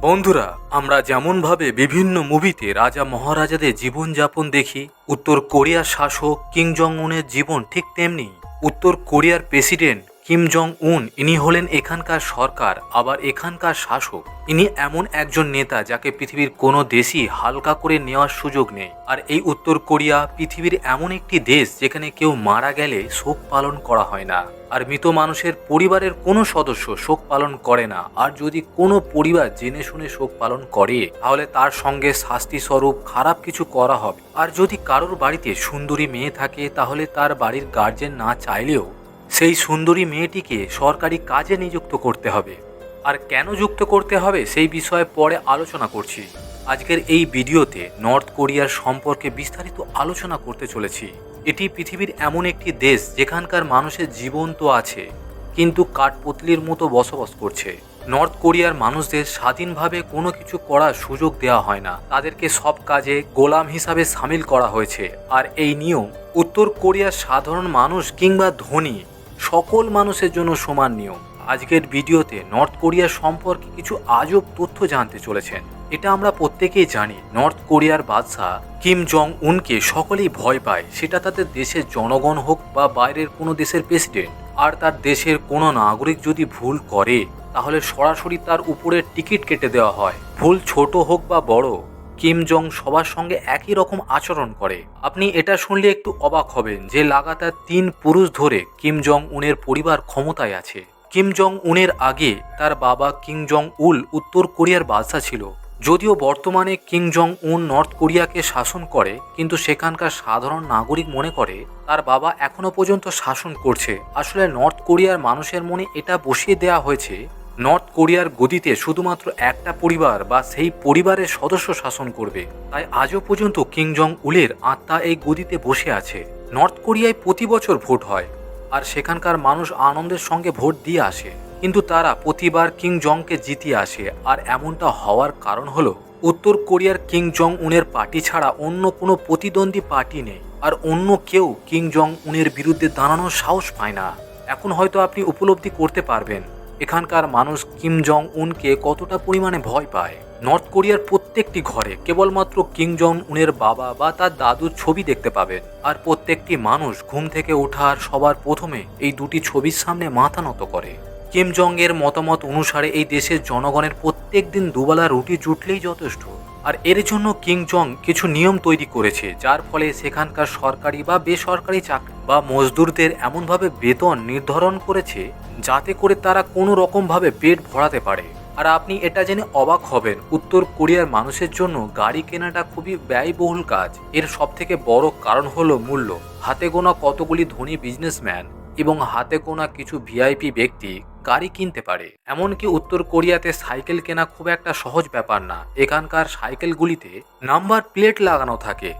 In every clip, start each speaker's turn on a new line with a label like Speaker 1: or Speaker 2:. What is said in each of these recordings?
Speaker 1: বন্ধুরা, আমরা যেমনভাবে বিভিন্ন মুভিতে রাজা মহারাজাদের জীবনযাপন দেখি, উত্তর কোরিয়ার শাসক কিং জং উনের জীবন ঠিক তেমনি উত্তর কোরিয়ার প্রেসিডেন্ট কিম জং উন, ইনি হলেন এখানকার সরকার, আবার এখানকার শাসক। ইনি এমন একজন নেতা যাকে পৃথিবীর কোনো দেশই হালকা করে নেওয়ার সুযোগ নেই। আর এই উত্তর কোরিয়া পৃথিবীর এমন একটি দেশ যেখানে কেউ মারা গেলে শোক পালন করা হয় না। আর মৃত মানুষের পরিবারের কোনো সদস্য শোক পালন করে না। আর যদি কোনো পরিবার জেনে শুনে শোক পালন করে, তাহলে তার সঙ্গে শাস্তি স্বরূপ খারাপ কিছু করা হবে। আর যদি কারোর বাড়িতে সুন্দরী মেয়ে থাকে, তাহলে তার বাড়ির গার্জেন না চাইলেও সেই সুন্দরী মেয়েটিকে সরকারি কাজে নিযুক্ত করতে হবে। আর কেন যুক্ত করতে হবে সেই বিষয়ে পরে আলোচনা করছি। আজকের এই ভিডিওতে নর্থ কোরিয়ার সম্পর্কে বিস্তারিত আলোচনা করতে চলেছি। এটি পৃথিবীর এমন একটি দেশ যেখানকার মানুষের জীবন তো আছে, কিন্তু কাঠপুতলির মতো বসবাস করছে। নর্থ কোরিয়ার মানুষদের স্বাধীনভাবে কোনো কিছু করার সুযোগ দেওয়া হয় না। তাদেরকে সব কাজে গোলাম হিসাবে সামিল করা হয়েছে। আর এই নিয়ম উত্তর কোরিয়ার সাধারণ মানুষ কিংবা ধনী সকল মানুষের জন্য সমান নিয়ম। আজকের ভিডিওতে নর্থ কোরিয়া সম্পর্কে কিছু আজব তথ্য জানতে চলেছেন। এটা আমরা প্রত্যেকেই জানি নর্থ কোরিয়ার বাদশাহ কিম জং উনকে সকলেই ভয় পায়। সেটা তাদের দেশের জনগণ হোক বা বাইরের কোনো দেশের প্রেসিডেন্ট আর তার দেশের কোনো নাগরিক যদি ভুল করে, তাহলে সরাসরি তার উপরে টিকিট কেটে দেওয়া হয়। ভুল ছোট হোক বা বড় কিম জং সবার সঙ্গে একই রকম আচরণ করে। আপনি এটা শুনলে একটু অবাক হবেন যে লাগাতার তিন পুরুষ ধরে কিম জং উনের পরিবার ক্ষমতায় আছে। কিম জং উনের আগে তার বাবা কিং জং উল উত্তর কোরিয়ার বাদশা ছিল। যদিও বর্তমানে কিং জং উন নর্থ কোরিয়াকে শাসন করে, কিন্তু সেখানকার সাধারণ নাগরিক মনে করে, তার বাবা এখনও পর্যন্ত শাসন করছে। আসলে নর্থ কোরিয়ার মানুষের মনে এটা বসিয়ে দেওয়া হয়েছে নর্থ কোরিয়ার গদিতে শুধুমাত্র একটা পরিবার বা সেই পরিবারের সদস্য শাসন করবে। তাই আজও পর্যন্ত কিং জং উলের আত্মা এই গদিতে বসে আছে। নর্থ কোরিয়ায় প্রতি বছর ভোট হয় আর সেখানকার মানুষ আনন্দের সঙ্গে ভোট দিয়ে আসে। কিন্তু তারা প্রতিবার কিং জংকে জিতিয়ে আসে আর এমনটা হওয়ার কারণ হলো, উত্তর কোরিয়ার কিং জং উনের পার্টি ছাড়া অন্য কোনো প্রতিদ্বন্দ্বী পার্টি নেই আর অন্য কেউ কিং জং উনের বিরুদ্ধে দাঁড়ানোর সাহস পায় না। এখন হয়তো আপনি উপলব্ধি করতে পারবেন। এখানকার মানুষ কিম জং উনকে কতটা পরিমাণে ভয় পায়? নর্থ কোরিয়ার প্রত্যেকটি ঘরে কেবলমাত্র কিং জং উনের বাবা বা তার দাদুর ছবি দেখতে পাবেন। আর প্রত্যেকটি মানুষ ঘুম থেকে ওঠার সবার প্রথমে এই দুটি ছবির সামনে মাথা নত করে। কিম জং এর মতামত অনুসারে এই দেশের জনগণের প্রত্যেক দিন দুবেলা রুটি জুটলেই যথেষ্ট। আর এর জন্য কিং জং কিছু নিয়ম তৈরি করেছে, যার ফলে সেখানকার সরকারি বা বেসরকারি চাকরি বা মজদুরদের এমনভাবে বেতন নির্ধারণ করেছে, যাতে করে তারা কোনো রকমভাবে পেট ভরাতে পারে। আর আপনি এটা জেনে অবাক হবেন, উত্তর কোরিয়ার মানুষের জন্য গাড়ি কেনাটা খুবই ব্যয়বহুল কাজ। এর সবথেকে বড় কারণ হলো মূল্য। হাতে গোনা কতগুলি ধনী বিজনেসম্যান এবং হাতে গোনা কিছু ভিআইপি ব্যক্তি গাড়ি কিনতে পারে। এমনকি উত্তর কোরিয়াতে সাইকেল কেনা খুব একটা সহজ ব্যাপার না। এখানকার সাইকেলগুলিতে নাম্বার প্লেট লাগানো থাকে।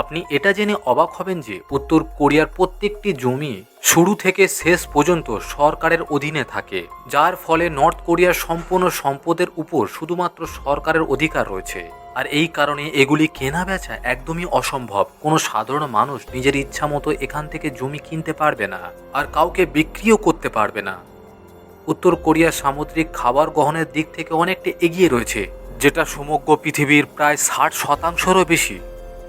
Speaker 1: আপনি এটা জেনে অবাক হবেন যে উত্তর কোরিয়ার প্রত্যেকটি জমি শুরু থেকে শেষ পর্যন্ত সরকারের অধীনে থাকে, যার ফলে নর্থ কোরিয়ার সম্পূর্ণ সম্পদের উপর শুধুমাত্র সরকারের অধিকার রয়েছে। আর এই কারণে এগুলি কেনা বেচা একদমই অসম্ভব। কোনো সাধারণ মানুষ নিজের ইচ্ছা মতো এখান থেকে জমি কিনতে পারবে না, আর কাউকে বিক্রিও করতে পারবে না। উত্তর কোরিয়ার সামুদ্রিক খাবার গ্রহণের দিক থেকে অনেকটা এগিয়ে রয়েছে, যেটা সমগ্র পৃথিবীর প্রায় ষাট শতাংশেরও বেশি।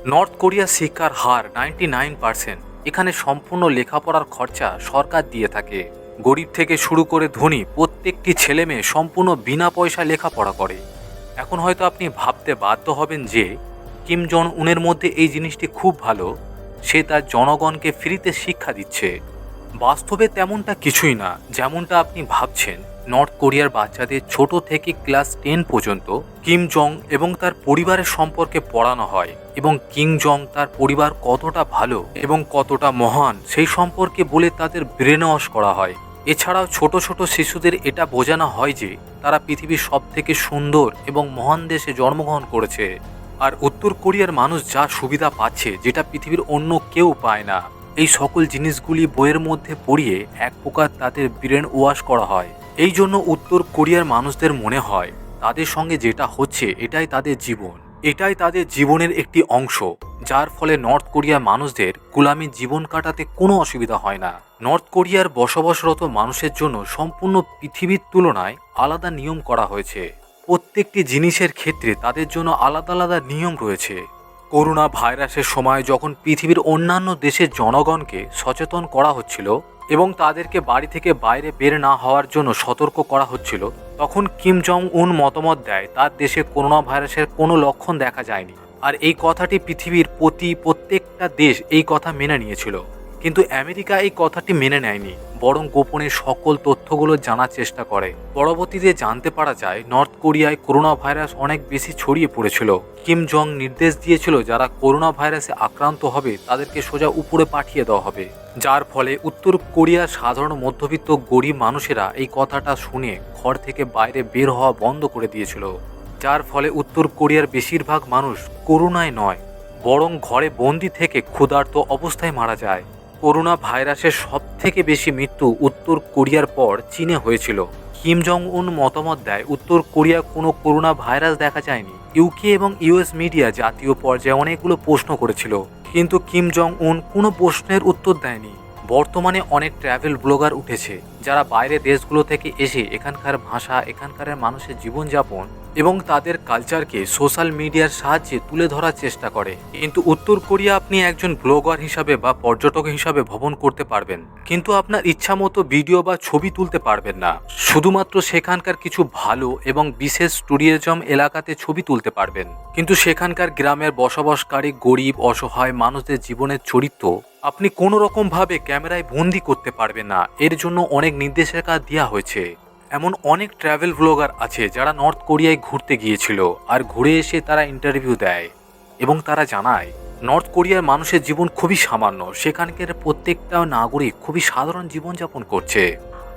Speaker 1: নর্থ কোরিয়ার শিক্ষার হার নাইনটি নাইন পার্সেন্ট। এখানে সম্পূর্ণ লেখাপড়ার খরচা সরকার দিয়ে থাকে। গরিব থেকে শুরু করে ধনী প্রত্যেকটি ছেলে মেয়ে সম্পূর্ণ বিনা পয়সা লেখাপড়া করে। এখন হয়তো আপনি ভাবতে বাধ্য হবেন যে, কিম জন উনের মধ্যে এই জিনিসটি খুব ভালো। সে তার জনগণকে ফ্রিতে শিক্ষা দিচ্ছে। বাস্তবে তেমনটা কিছুই না, যেমনটা আপনি ভাবছেন। নর্থ কোরিয়ার বাচ্চাদের ছোট থেকে ক্লাস টেন পর্যন্ত কিম জং এবং তার পরিবারের সম্পর্কে পড়ানো হয় এবং কিং জং তার পরিবার কতটা ভালো এবং কতটা মহান সেই সম্পর্কে বলে তাদের ব্রেন ওয়াশ করা হয়। এছাড়াও ছোট ছোট শিশুদের এটা বোঝানো হয় যে তারা পৃথিবীর সব থেকে সুন্দর এবং মহান দেশে জন্মগ্রহণ করেছে। আর উত্তর কোরিয়ার মানুষ যা সুবিধা পাচ্ছে, যেটা পৃথিবীর অন্য কেউ পায় না। এই সকল জিনিসগুলি বইয়ের মধ্যে পড়িয়ে এক প্রকার তাদের ব্রেন ওয়াশ করা হয়। এই জন্য উত্তর কোরিয়ার মানুষদের মনে হয়, তাদের সঙ্গে যেটা হচ্ছে এটাই তাদের জীবন। এটাই তাদের জীবনের একটি অংশ, যার ফলে নর্থ কোরিয়ার মানুষদের গুলামী জীবন কাটাতে কোনো অসুবিধা হয় না। নর্থ কোরিয়ার বসবাসরত মানুষের জন্য সম্পূর্ণ পৃথিবীর তুলনায় আলাদা নিয়ম করা হয়েছে। প্রত্যেকটি জিনিসের ক্ষেত্রে তাদের জন্য আলাদা আলাদা নিয়ম রয়েছে। করোনা ভাইরাসের সময় যখন পৃথিবীর অন্যান্য দেশের জনগণকে সচেতন করা হচ্ছিল এবং তাদেরকে বাড়ি থেকে বাইরে বের না হওয়ার জন্য সতর্ক করা হচ্ছিল, তখন কিম জং উন মতামত দেয়, তার দেশে করোনা ভাইরাসের কোনো লক্ষণ দেখা যায়নি। আর এই কথাটি পৃথিবীর প্রতি প্রত্যেকটা দেশ এই কথা মেনে নিয়েছিল। কিন্তু আমেরিকা এই কথাটি মেনে নেয়নি। বরং গোপনে সকল তথ্যগুলো জানার চেষ্টা করে। পরবর্তীতে জানতে পারা যায়, নর্থ কোরিয়ায় করোনা ভাইরাস অনেক বেশি ছড়িয়ে পড়েছিল। কিম জং নির্দেশ দিয়েছিল, যারা করোনা ভাইরাসে আক্রান্ত হবে, তাদেরকে সোজা উপরে পাঠিয়ে দেওয়া হবে। যার ফলে উত্তর কোরিয়ার সাধারণ মধ্যবিত্ত গরিব মানুষেরা এই কথাটা শুনে ঘর থেকে বাইরে বের হওয়া বন্ধ করে দিয়েছিল। যার ফলে উত্তর কোরিয়ার বেশিরভাগ মানুষ করোনায় নয়, বরং ঘরে বন্দি থেকে ক্ষুধার্ত অবস্থায় মারা যায়। করোনা ভাইরাসের সব থেকে বেশি মৃত্যু উত্তর কোরিয়ার পর চীনে হয়েছিল। কিম জং উন মতামত দেয়, উত্তর কোরিয়া কোনো করোনা ভাইরাস দেখা যায়নি। ইউকে এবং ইউএস মিডিয়া জাতীয় পর্যায়ে অনেকগুলো প্রশ্ন করেছিল, কিন্তু কিম জং উন কোনো প্রশ্নের উত্তর দেয়নি। বর্তমানে অনেক ট্রাভেল ব্লগার উঠেছে, যারা বাইরে দেশগুলো থেকে এসে এখানকার ভাষা, এখানকার মানুষের জীবনযাপন এবং তাদের কালচারকে সোশ্যাল মিডিয়ার সাহায্যে তুলে ধরার চেষ্টা করে। কিন্তু উত্তর কোরিয়া আপনি একজন ব্লগার হিসাবে বা পর্যটক হিসাবে ভ্রমণ করতে পারবেন, কিন্তু আপনার ইচ্ছা মতো ভিডিও বা ছবি তুলতে পারবেন না। শুধুমাত্র সেখানকার কিছু ভালো এবং বিশেষ ট্যুরিজম এলাকাতে ছবি তুলতে পারবেন। কিন্তু সেখানকার গ্রামের বসবাসকারী গরিব, অসহায় মানুষদের জীবনের চরিত্র আপনি কোনো রকমভাবে ক্যামেরায় বন্দি করতে পারবেন না। এর জন্য অনেক নির্দেশিকা দেওয়া হয়েছে। এমন অনেক ট্রাভেল ব্লগার আছে যারা নর্থ কোরিয়ায় ঘুরতে গিয়েছিল আর ঘুরে এসে তারা ইন্টারভিউ দেয় এবং তারা জানায় নর্থ কোরিয়ার মানুষের জীবন খুবই সামান্য, সেখানকার প্রত্যেকটা নাগরিক খুবই সাধারণ জীবনযাপন করছে।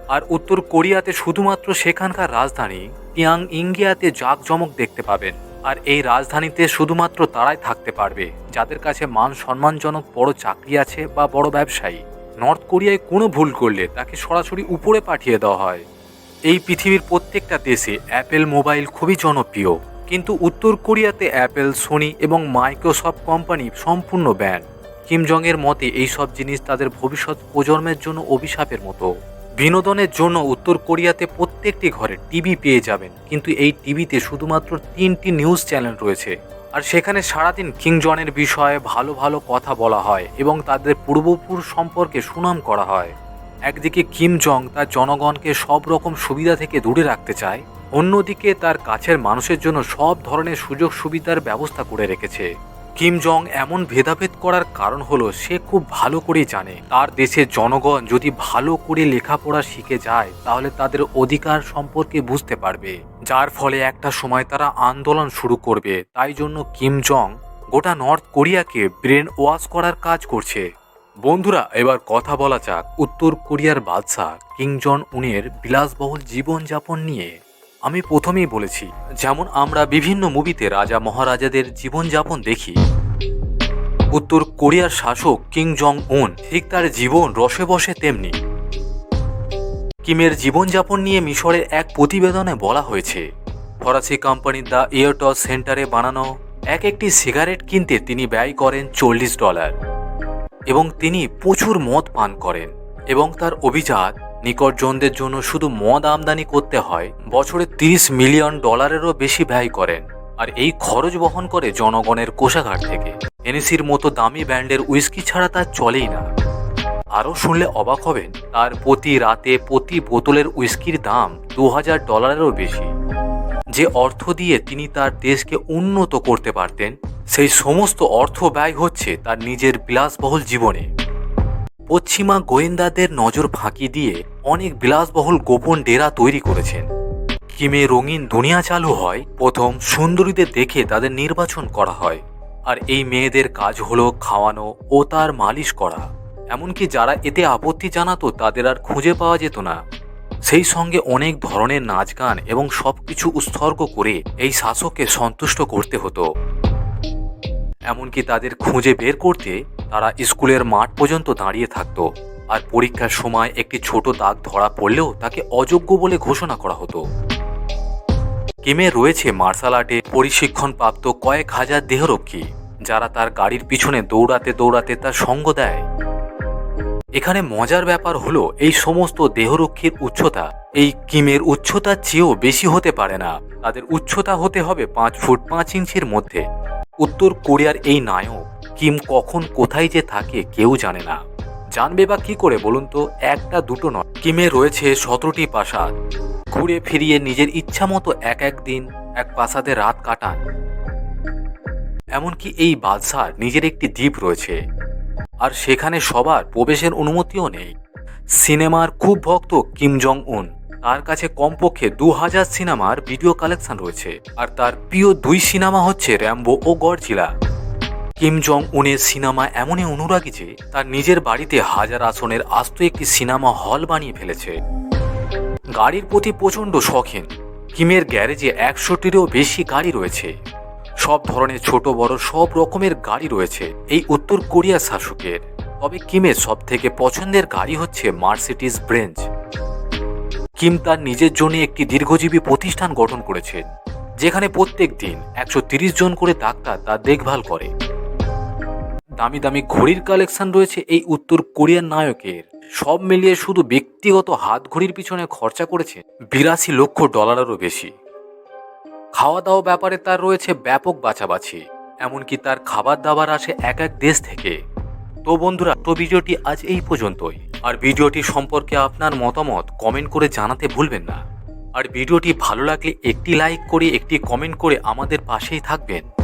Speaker 1: আর উত্তর কোরিয়াতে শুধুমাত্র সেখানকার রাজধানী পিয়াং ইঙ্গিয়াতে জাঁকজমক দেখতে পাবেন। আর এই রাজধানীতে শুধুমাত্র তারাই থাকতে পারবে, যাদের কাছে মান সম্মানজনক বড় চাকরি আছে বা বড় ব্যবসায়ী। নর্থ কোরিয়ায় কোনো ভুল করলে তাকে সরাসরি উপরে পাঠিয়ে দেওয়া হয়। এই পৃথিবীর প্রত্যেকটা দেশে অ্যাপেল মোবাইল খুবই জনপ্রিয়। কিন্তু উত্তর কোরিয়াতে অ্যাপেল, সোনি এবং মাইক্রোসফট কোম্পানি সম্পূর্ণ ব্যান। কিম জংয়ের মতে এই সব জিনিস তাদের ভবিষ্যৎ প্রজন্মের জন্য অভিশাপের মতো। বিনোদনের জন্য উত্তর কোরিয়াতে প্রত্যেকটি ঘরে টিভি পেয়ে যাবেন, কিন্তু এই টিভিতে শুধুমাত্র তিনটি নিউজ চ্যানেল রয়েছে। আর সেখানে সারাদিন কিং জনের বিষয়ে ভালো ভালো কথা বলা হয় এবং তাদের পূর্বপুরুষ সম্পর্কে সুনাম করা হয়। একদিকে কিম জং তার জনগণকে সব রকম সুবিধা থেকে দূরে রাখতে চায়, অন্যদিকে তার কাছের মানুষের জন্য সব ধরনের সুযোগ সুবিধার ব্যবস্থা করে রেখেছে। কিম জং এমন ভেদাভেদ করার কারণ হলো সে খুব ভালো করে জানে, তার দেশের জনগণ যদি ভালো করে লেখাপড়া শিখে যায়, তাহলে তাদের অধিকার সম্পর্কে বুঝতে পারবে। যার ফলে একটা সময় তারা আন্দোলন শুরু করবে। তাই জন্য কিম জং গোটা নর্থ কোরিয়াকে ব্রেন ওয়াশ করার কাজ করছে। বন্ধুরা, এবার কথা বলা যাক উত্তর কোরিয়ার বাদশাহ কিং জন উনের বিলাসবহুল জীবনযাপন নিয়ে। আমি প্রথমেই বলেছি, যেমন আমরা বিভিন্ন মুভিতে রাজা মহারাজাদের জীবনযাপন দেখি। উত্তর কোরিয়ার শাসক কিং জং উন ঠিক তার জীবন রসে বসে তেমনি। কিমের জীবনযাপন নিয়ে মিশরের এক প্রতিবেদনে বলা হয়েছে, ফরাসি কোম্পানি দ্য ইয়ারটস সেন্টারে বানানো এক একটি সিগারেট কিনতে তিনি ব্যয় করেন চল্লিশ ডলার। এবং তিনি প্রচুর মদ পান করেন এবং তার অভিজাত নিকটজনদের জন্য শুধু মদ আমদানি করতে হয়, বছরে তিরিশ মিলিয়ন ডলারেরও বেশি ব্যয় করেন আর এই খরচ বহন করে জনগণের কোষাঘাট থেকে। এনএসির মতো দামি ব্র্যান্ডের উইস্কি ছাড়া তার চলেই না। আরও শুনলে অবাক হবেন, তার প্রতি রাতে প্রতি বোতলের উইস্কির দাম দু হাজার ডলারেরও বেশি। যে অর্থ দিয়ে তিনি তার দেশকে উন্নত করতে পারতেন সেই সমস্ত অর্থ ব্যয় হচ্ছে তার নিজের বিলাসবহুল জীবনে। পশ্চিমা গোয়েন্দাদের নজর ফাঁকি দিয়ে অনেক বিলাসবহুল গোপন ডেরা তৈরি করেছেন। কিমে রঙিন দুনিয়া চালু হয়, প্রথম সুন্দরীদের দেখে তাদের নির্বাচন করা হয়। আর এই মেয়েদের কাজ হলো খাওয়ানো ও তার মালিশ করা। এমনকি যারা এতে আপত্তি জানাতো তাদের আর খুঁজে পাওয়া যেত না। সেই সঙ্গে অনেক ধরনের নাচ গান এবং সব কিছু উৎসর্গ করে এই শাসককে সন্তুষ্ট করতে হতো। এমনকি তাদের খুঁজে বের করতে তারা স্কুলের মাঠ পর্যন্ত দাঁড়িয়ে থাকতো। আর পরীক্ষার সময় একটি ছোট দাগ ধরা পড়লেও তাকে অযোগ্য বলে ঘোষণা করা হতো। কিমে রয়েছে মার্শাল আর্টে প্রশিক্ষণপ্রাপ্ত কয়েক হাজার দেহরক্ষী, যারা তার গাড়ির পিছনে দৌড়াতে দৌড়াতে তার সঙ্গ দেয়। এখানে মজার ব্যাপার হলো, এই সমস্ত দেহরক্ষীর উচ্চতা এই কিমের উচ্চতার চেয়েও বেশি হতে পারে না। তাদের উচ্চতা হতে হবে পাঁচ ফুট পাঁচ ইঞ্চির মধ্যে। উত্তর কোরিয়ার এই নায়ক কিম কখন কোথায় যে থাকে কেউ জানে না। জানবে বা কি করে বলুন তো, একটা দুটো নয়। কিমে রয়েছে সতেরোটি প্রাসাদ। ঘুরে ফিরিয়ে নিজের ইচ্ছা মতো এক এক দিন এক প্রাসাদে রাত কাটান। এমনকি এই বাদশার নিজের একটি দ্বীপ রয়েছে। আর সেখানে সবার প্রবেশের অনুমতিও নেই। সিনেমার খুব ভক্ত কিম জং উন তার কাছে কমপক্ষে দু হাজার সিনেমার ভিডিও কালেকশন রয়েছে। আর তার প্রিয় দুই সিনেমা হচ্ছে র্যাম্বো ও গডজিলা কিম জং উনের সিনেমা এমনই অনুরাগী যে, তার নিজের বাড়িতে হাজার আসনের আস্ত একটি সিনেমা হল বানিয়ে ফেলেছে। গাড়ির প্রতি প্রচণ্ড শখিন। কিমের গ্যারেজে একশোটিরও বেশি গাড়ি রয়েছে। সব ধরনের ছোট বড় সব রকমের গাড়ি রয়েছে এই উত্তর কোরিয়ার শাসকের। তবে কিমের সব থেকে পছন্দের গাড়ি হচ্ছে মার্সিডিস ব্রেঞ্জ কিম তার নিজের জন্য একটি দীর্ঘজীবী প্রতিষ্ঠান গঠন করেছেন যেখানে প্রত্যেক দিন একশো জন করে ডাক্তার তার দেখভাল করে। দামি দামি ঘড়ির কালেকশন রয়েছে এই উত্তর কোরিয়ার নায়কের। সব মিলিয়ে শুধু ব্যক্তিগত হাত ঘড়ির পিছনে খরচা করেছে বিরাশি লক্ষ ডলারেরও বেশি। খাওয়া দাওয়া ব্যাপারে তার রয়েছে ব্যাপক বাছাবাছি, এমনকি তার খাবার দাবার আসে এক এক দেশ থেকে। তো বন্ধুরা, তো ভিডিওটি আজ এই পর্যন্তই। আর ভিডিওটি সম্পর্কে আপনার মতামত কমেন্ট করে জানাতে ভুলবেন না। আর ভিডিওটি ভালো লাগলে একটি লাইক করে, একটি কমেন্ট করে আমাদের পাশেই থাকবেন।